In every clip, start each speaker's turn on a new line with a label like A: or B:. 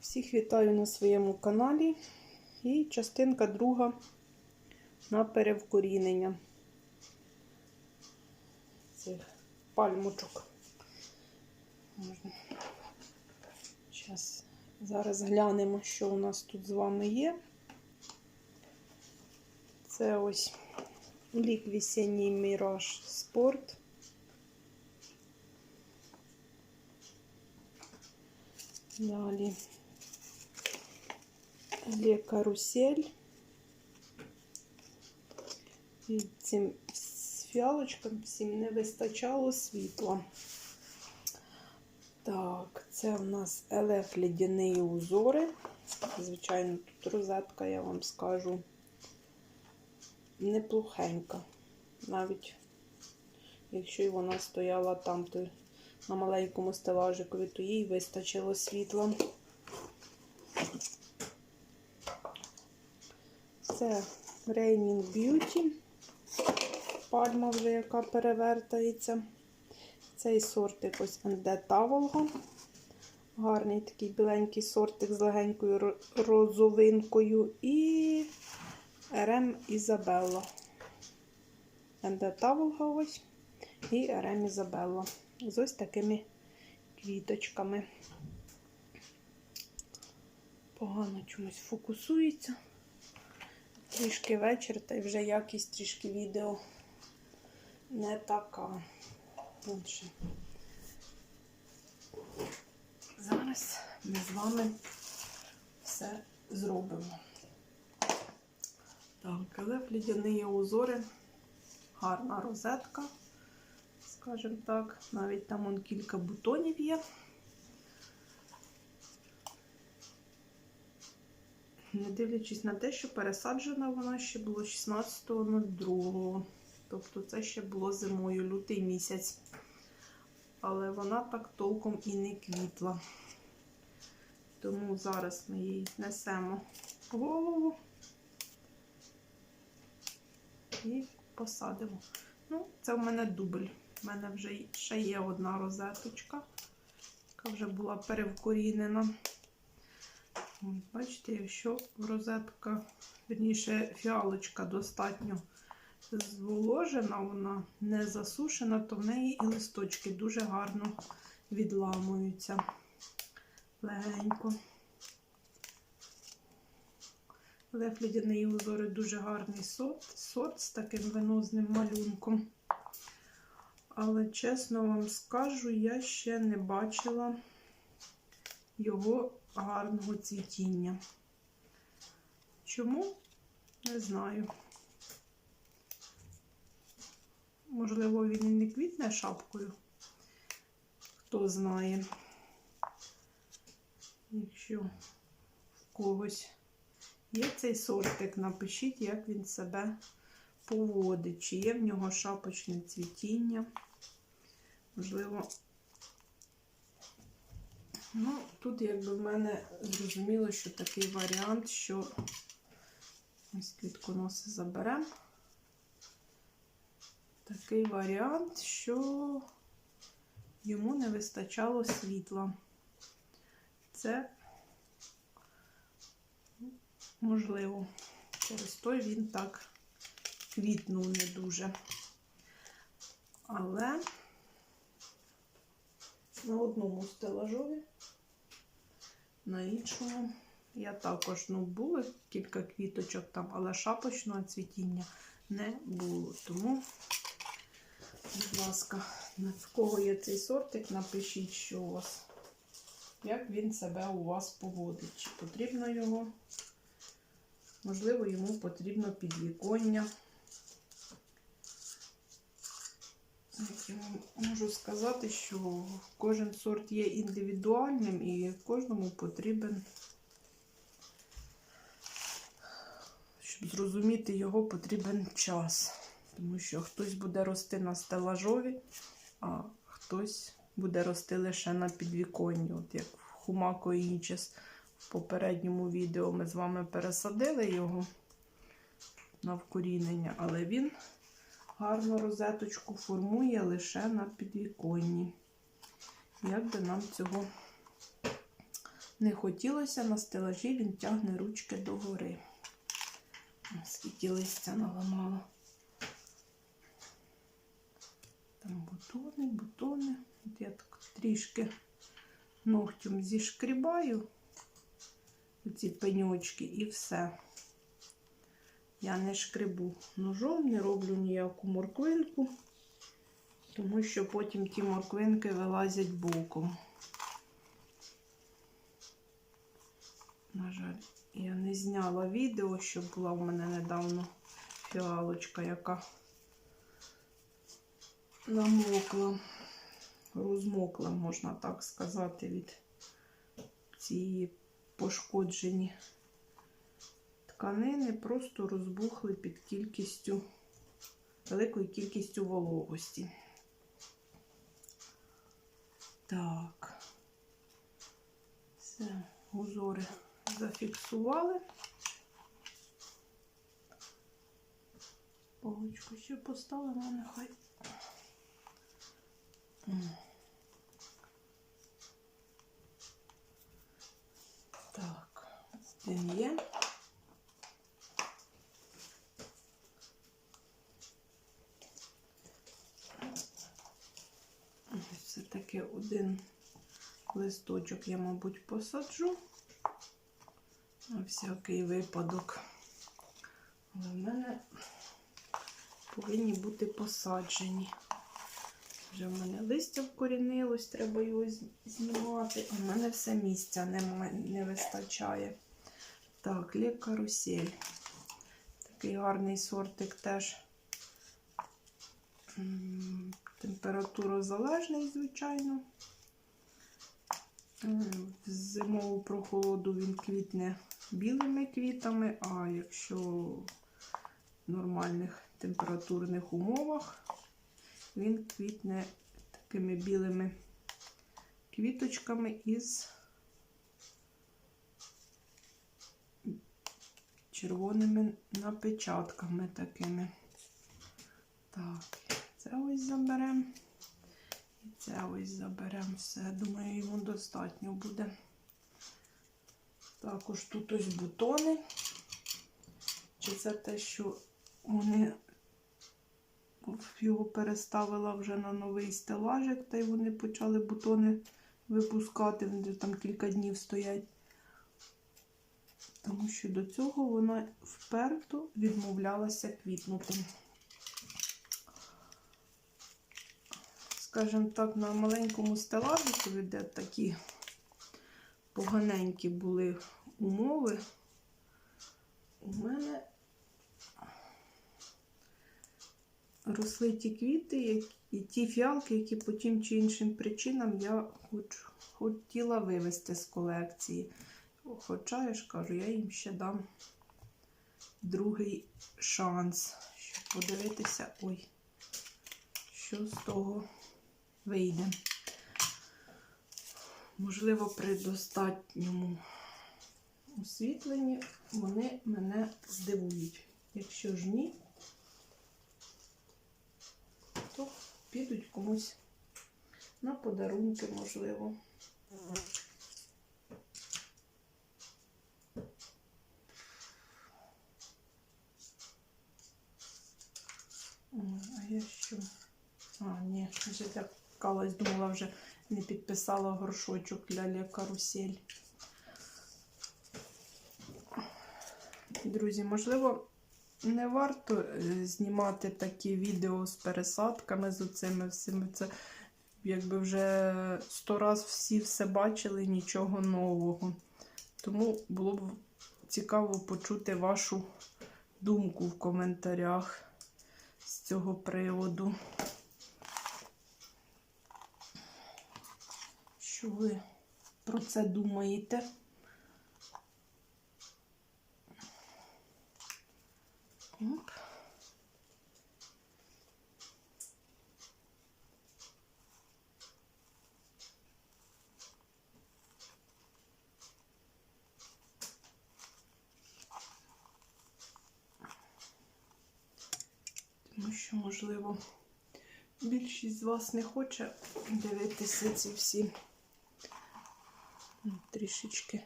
A: Всіх вітаю на своєму каналі. І частинка друга на перевкорінення цих пальмочок. Зараз, зараз глянемо, що у нас тут з вами є. Це ось лік весенній Міраж Спорт. Далі Ле карусель. І цим з фіалочкам всім не вистачало світла. Так, це в нас Елеф лідяні узори. Звичайно, тут розетка, я вам скажу, неплохенька. Навіть якщо вона стояла там, то на маленькому стелажикові, то їй вистачило світла. Це Raining Beauty, пальма вже яка перевертається. Цей сортик ось ND Таволга. Гарний такий біленький сортик з легенькою розовинкою. І РМ Ізабелла. ND Таволга ось і РМ Ізабелла. З ось такими квіточками. Погано чомусь фокусується. Трішки вечір, та й вже якість трішки відео не така. Отже. Зараз ми з вами все зробимо. Так, але лідяні узори, гарна розетка, скажімо так, навіть там он кілька бутонів є. Не дивлячись на те, що пересаджена вона ще було 16.02. Тобто це ще було зимою, лютий місяць. Але вона так толком і не квітла. Тому зараз ми її несемо в голову і посадимо. Ну, це в мене дубль. У мене вже ще є одна розеточка, яка вже була перевкорінена. Бачите, якщо розетка, верніше, фіалочка достатньо зволожена, вона не засушена, то в неї і листочки дуже гарно відламуються легенько. Лев лідяний узори дуже гарний сорт, сорт з таким венозним малюнком. Але, чесно вам скажу, я ще не бачила його гарного цвітіння. Чому? Не знаю. Можливо, він і не квітне шапкою. Хто знає. Якщо в когось є цей сортик, напишіть, як він себе поводить, чи є в нього шапочне цвітіння. Можливо, ну, тут, якби в мене зрозуміло, що такий варіант, що ось квітконоси заберемо. Такий варіант, що йому не вистачало світла. Це можливо, через той він так квітнув не дуже. Але на одному стелажові, на іншому я також, ну, було кілька квіточок там, але шапочного цвітіння не було. Тому, будь ласка, в кого є цей сортик, напишіть, що у вас, як він себе у вас поводить. Чи потрібно його, можливо, йому потрібно підвіконня. Я можу сказати, що кожен сорт є індивідуальним і кожному потрібен, щоб зрозуміти його, потрібен час. Тому що хтось буде рости на стелажові, а хтось буде рости лише на підвіконні. От як в Хумако Інчес в попередньому відео ми з вами пересадили його на вкорінення, але він гарну розеточку формує лише на підвіконні. Як би нам цього не хотілося на стелажі, він тягне ручки догори. Скільки листя наламала. Там бутони, бутони. От я так трішки ногтем зішкрібаю ці пеньочки і все. Я не шкребу ножом, не роблю ніяку морквинку, тому що потім ті морквинки вилазять боком. На жаль, я не зняла відео, що була в мене недавно фіалочка, яка намокла, розмокла, можна так сказати, від цієї пошкоджені тканини, просто розбухли під кількістю, великою кількістю вологості. Так, все, узори зафіксували. Полочку ще поставимо, нехай. Так, він є. Ось Все-таки один листочок я, мабуть, посаджу. На всякий випадок. Але в мене повинні бути посаджені. Вже в мене листя вкорінилось, треба його знімати. А в мене все місця не, не вистачає. Так, лік карусель. Такий гарний сортик теж. Температурозалежний, звичайно. В зимову прохолоду він квітне білими квітами, а якщо в нормальних температурних умовах він квітне такими білими квіточками із червоними напечатками такими. Так, це ось заберемо. І це ось заберемо все. Думаю, йому достатньо буде. Також тут ось бутони. Чи це те, що вони його переставила вже на новий стелажик, та й вони почали бутони випускати, вони там кілька днів стоять. Тому що до цього вона вперто відмовлялася квітнути. Скажімо так, на маленькому стелажику, де такі поганенькі були умови, у мене росли ті квіти і ті фіалки, які по тим чи іншим причинам я хоч, хотіла вивезти з колекції. Хоча я ж кажу, я їм ще дам другий шанс, щоб подивитися, ой, що з того вийде. Можливо, при достатньому освітленні вони мене здивують. Якщо ж ні, то підуть комусь на подарунки, можливо. А я що? А, ні, вже лякалась, думала, вже не підписала горшочок для Ле карусель. Друзі, можливо, не варто е, знімати такі відео з пересадками, з оцими всіми. Це якби вже сто раз всі все бачили, нічого нового. Тому було б цікаво почути вашу думку в коментарях з цього приводу. Що ви про це думаєте? Оп. Тому що, можливо, більшість з вас не хоче дивитися ці всі Трішечки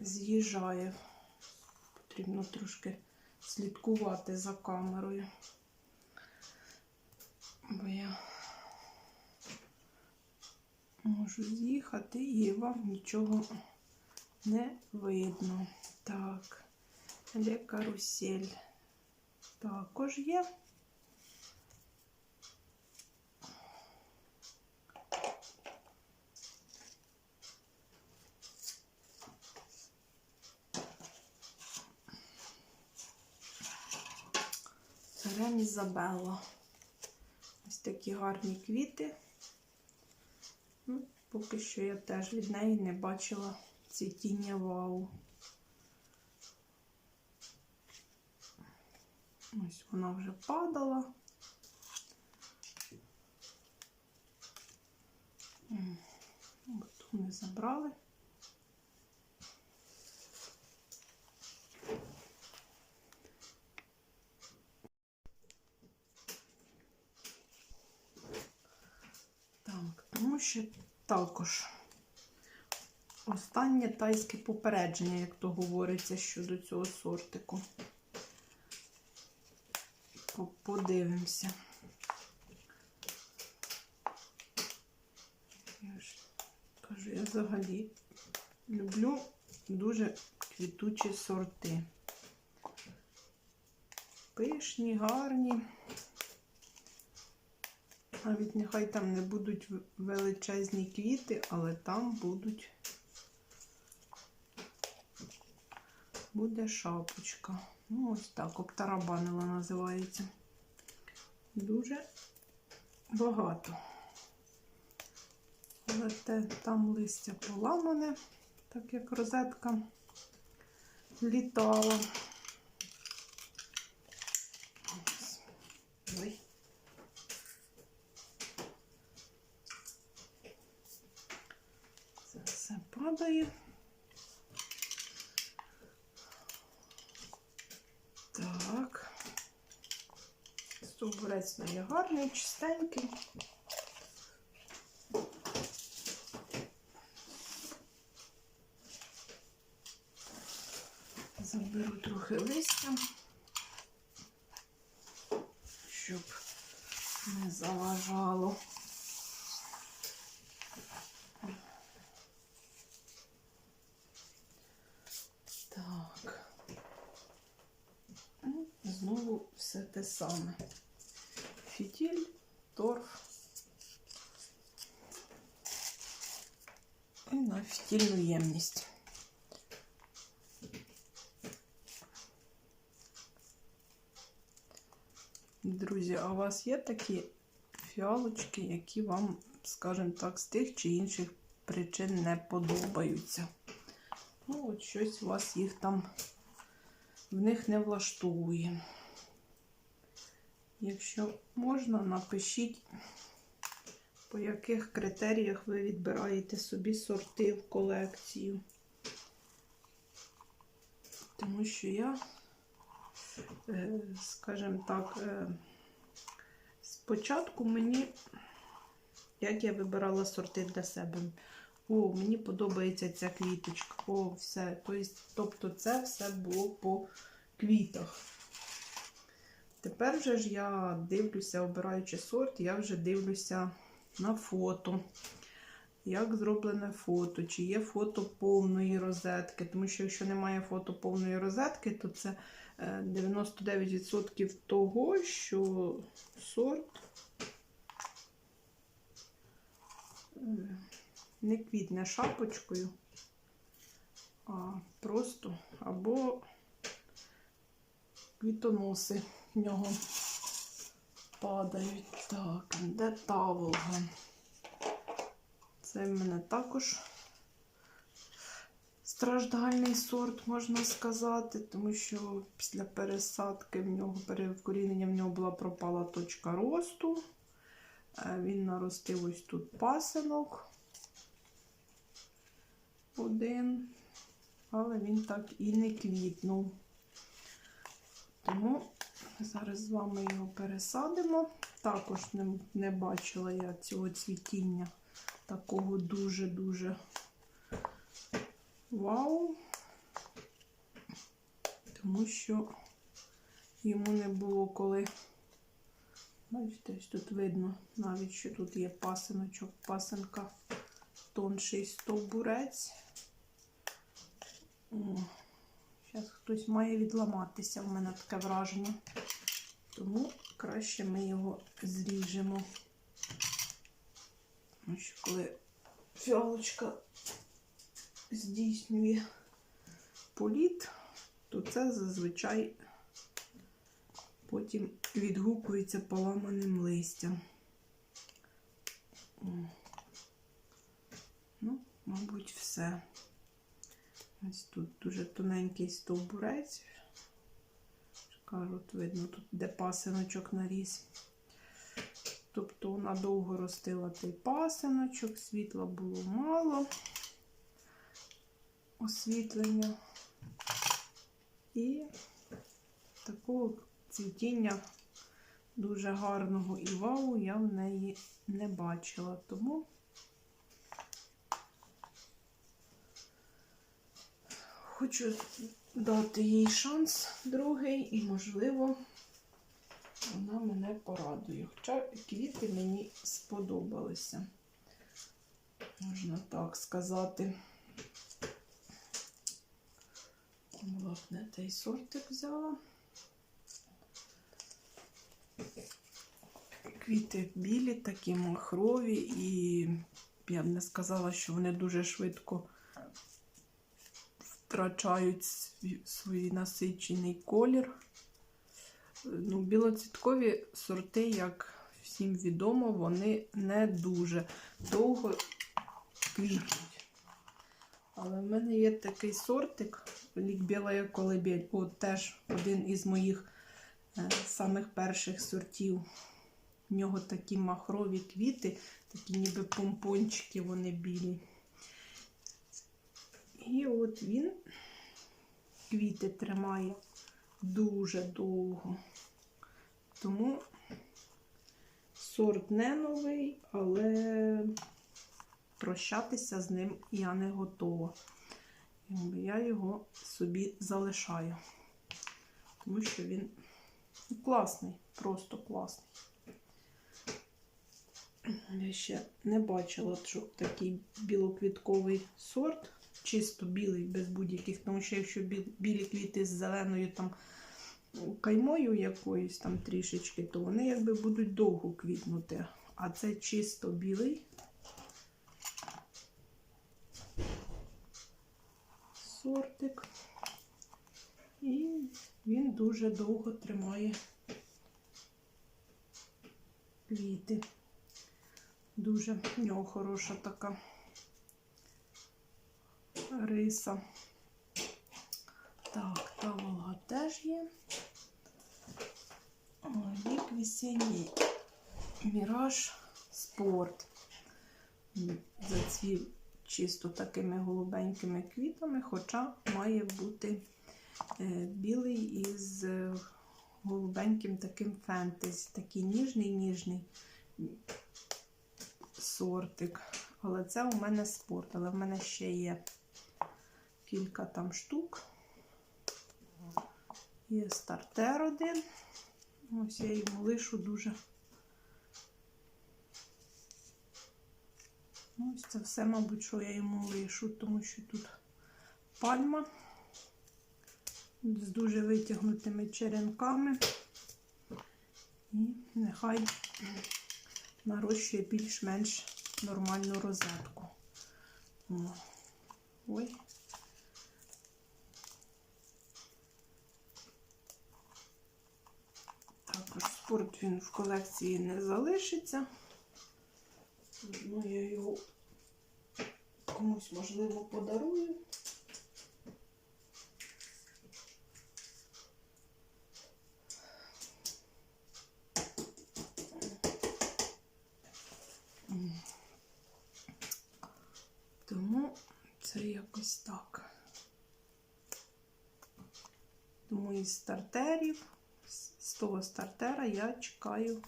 A: з'їжджає. Потрібно трошки слідкувати за камерою. Бо я можу з'їхати і вам нічого не видно. Так, де карусель також є. Рем Ізабелла. Ось такі гарні квіти. Ну, поки що я теж від неї не бачила цвітіння вау. Ось вона вже падала. От вони забрали. Що також останнє тайське попередження, як то говориться щодо цього сортику. Подивимося. Я ж кажу, я взагалі люблю дуже квітучі сорти. Пишні, гарні. Навіть нехай там не будуть величезні квіти, але там будуть буде шапочка. Ну, ось так, обтарабанила називається. Дуже багато. Але те, там листя поламане, так як розетка літала. Ось. Ой. Це все падає. Так. Стовбурець в мене гарний, чистенький. Заберу трохи листя, щоб не заважало. Так. Ну, Знову все те саме. Фітіль, торф. І на фітільну ємність. Друзі, а у вас є такі фіалочки, які вам, скажімо так, з тих чи інших причин не подобаються? Ну, от щось у вас їх там в них не влаштовує. Якщо можна, напишіть, по яких критеріях ви відбираєте собі сорти в колекцію. Тому що я, е, скажімо так, е, спочатку мені, як я вибирала сорти для себе, о, мені подобається ця квіточка, о, все. Тобто це все було по квітах. Тепер вже ж я дивлюся, обираючи сорт, я вже дивлюся на фото. Як зроблене фото, чи є фото повної розетки. Тому що якщо немає фото повної розетки, то це е, 99% того, що сорт е, не квітне шапочкою, а просто або квітоноси в нього падають. Так, де таволга? Це в мене також страждальний сорт, можна сказати, тому що після пересадки в нього, перевкорінення в нього була пропала точка росту. Е, Він наростив ось тут пасинок один, але він так і не квітнув. Тому зараз з вами його пересадимо. Також не, не бачила я цього цвітіння такого дуже-дуже вау. Тому що йому не було коли. Бачите, тут видно навіть, що тут є пасиночок, пасинка, тонший стовбурець. Зараз хтось має відламатися, в мене таке враження. Тому краще ми його зріжемо. Що коли фіалочка здійснює політ, то це зазвичай потім відгукується поламаним листям. О. Ну, мабуть, все. Ось тут дуже тоненький стовбурець. Кажу, от видно, тут де пасиночок наріс. Тобто вона довго ростила той пасиночок, світла було мало освітлення. І такого цвітіння дуже гарного і вау я в неї не бачила. Тому хочу дати їй шанс другий і, можливо, вона мене порадує. Хоча квіти мені сподобалися, можна так сказати. Власне, той сортик взяла. Квіти білі, такі махрові, і я б не сказала, що вони дуже швидко втрачають свій, насичений колір. Ну, Білоцвіткові сорти, як всім відомо, вони не дуже довго квітнуть. Але в мене є такий сортик, лік біла колибель. От теж один із моїх е, самих перших сортів. В нього такі махрові квіти, такі ніби помпончики, вони білі. І от він квіти тримає дуже довго. Тому сорт не новий, але прощатися з ним я не готова. Я його собі залишаю, тому що він класний, просто класний. Я ще не бачила, що такий білоквітковий сорт, чисто білий, без будь-яких, тому що якщо білі квіти з зеленою там каймою якоюсь там трішечки, то вони якби будуть довго квітнути. А це чисто білий сортик. І він дуже довго тримає квіти. Дуже в нього хороша така риса. Так, та волга теж є. Вік весенній міраж спорт. Зацвів чисто такими голубенькими квітами, хоча має бути е, білий із голубеньким таким фентезі. Такий ніжний-ніжний сортик. Але це у мене спорт, але в мене ще є кілька там штук. Є стартер один. Ось я йому лишу дуже. Ось це все, мабуть, що я йому лишу, тому що тут пальма з дуже витягнутими черенками. І нехай нарощує більш-менш нормальну розетку. Ой. Також він в колекції не залишиться. Ну, я його комусь, можливо, подарую. Тому це якось так. Тому із стартерів, того стартера я чекаю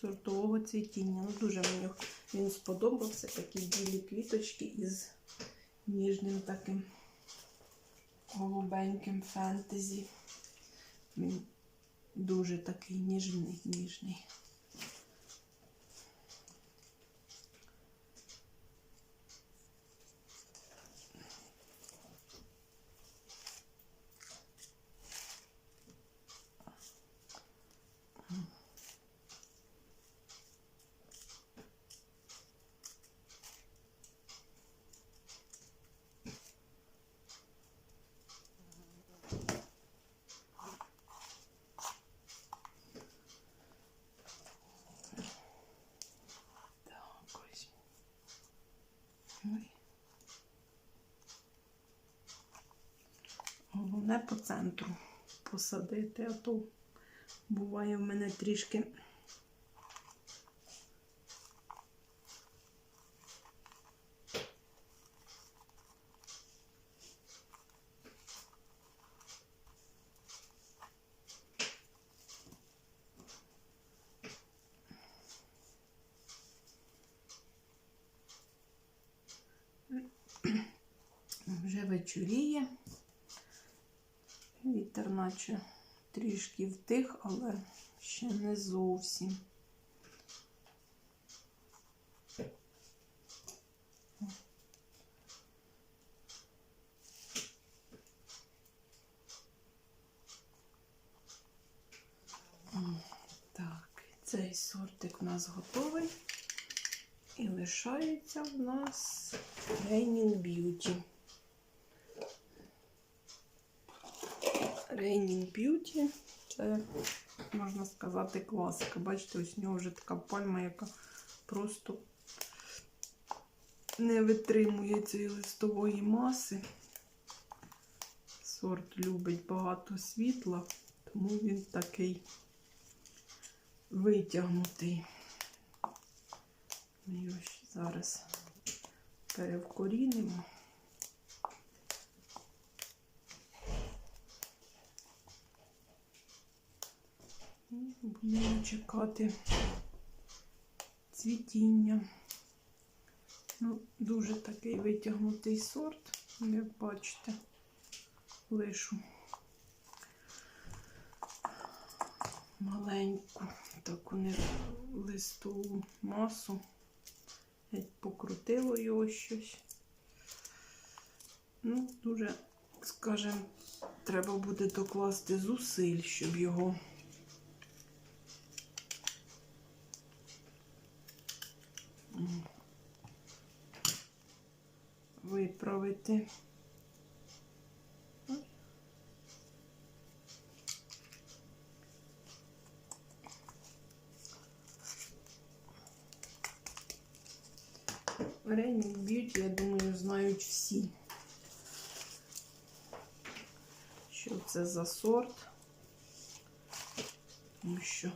A: сортового цвітіння. Ну, дуже мені він сподобався. Такі білі квіточки із ніжним таким голубеньким фентезі. Він дуже такий ніжний, ніжний. Головне по центру посадити, а то буває в мене трішки. Наче трішки втих, але ще не зовсім. Так, цей сортик у нас готовий. І лишається в нас Raining Beauty. Raining Beauty це, можна сказати, класика. Бачите, ось у нього вже така пальма, яка просто не витримує цієї листової маси. Сорт любить багато світла, тому він такий витягнутий. Ми його зараз перевкорінимо. Будемо чекати цвітіння. Ну, дуже такий витягнутий сорт, як бачите, лишу маленьку таку не листову масу. Геть покрутило його щось. Ну, дуже, скажімо, треба буде докласти зусиль, щоб його виправити. Ой. Raining я думаю, знають всі. Що це за сорт? Тому що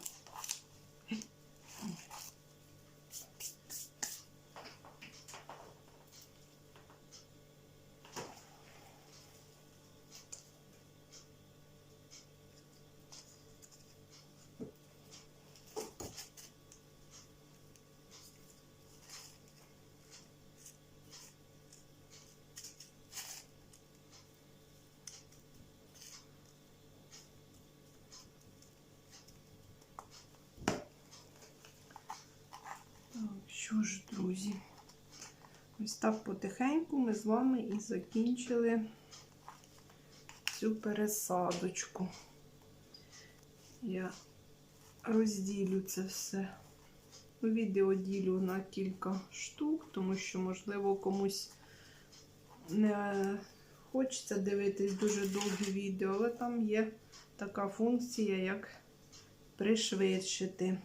A: Так, що ж, друзі, ось так потихеньку ми з вами і закінчили цю пересадочку. Я розділю це все. Відео ділю на кілька штук, тому що, можливо, комусь не хочеться дивитись дуже довгі відео, але там є така функція, як пришвидшити.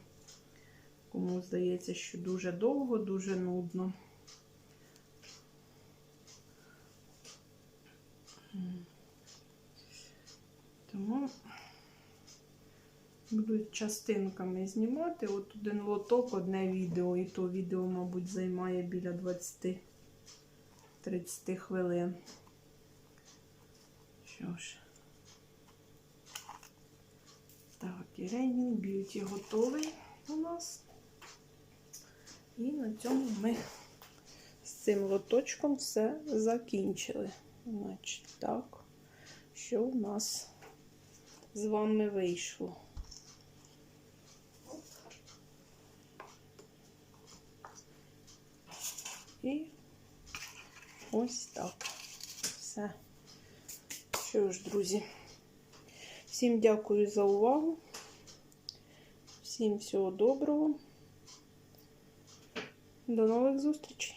A: Кому здається, що дуже довго, дуже нудно. Тому буду частинками знімати. От один лоток, одне відео, і то відео, мабуть, займає біля 20-30 хвилин. Що ж. Так, і Raining Beauty готовий у нас. І на цьому ми з цим лоточком все закінчили. Значить, так, що у нас з вами вийшло? І ось так. Все. Що ж, друзі, всім дякую за увагу. Всім всього доброго. До нових зустрічей!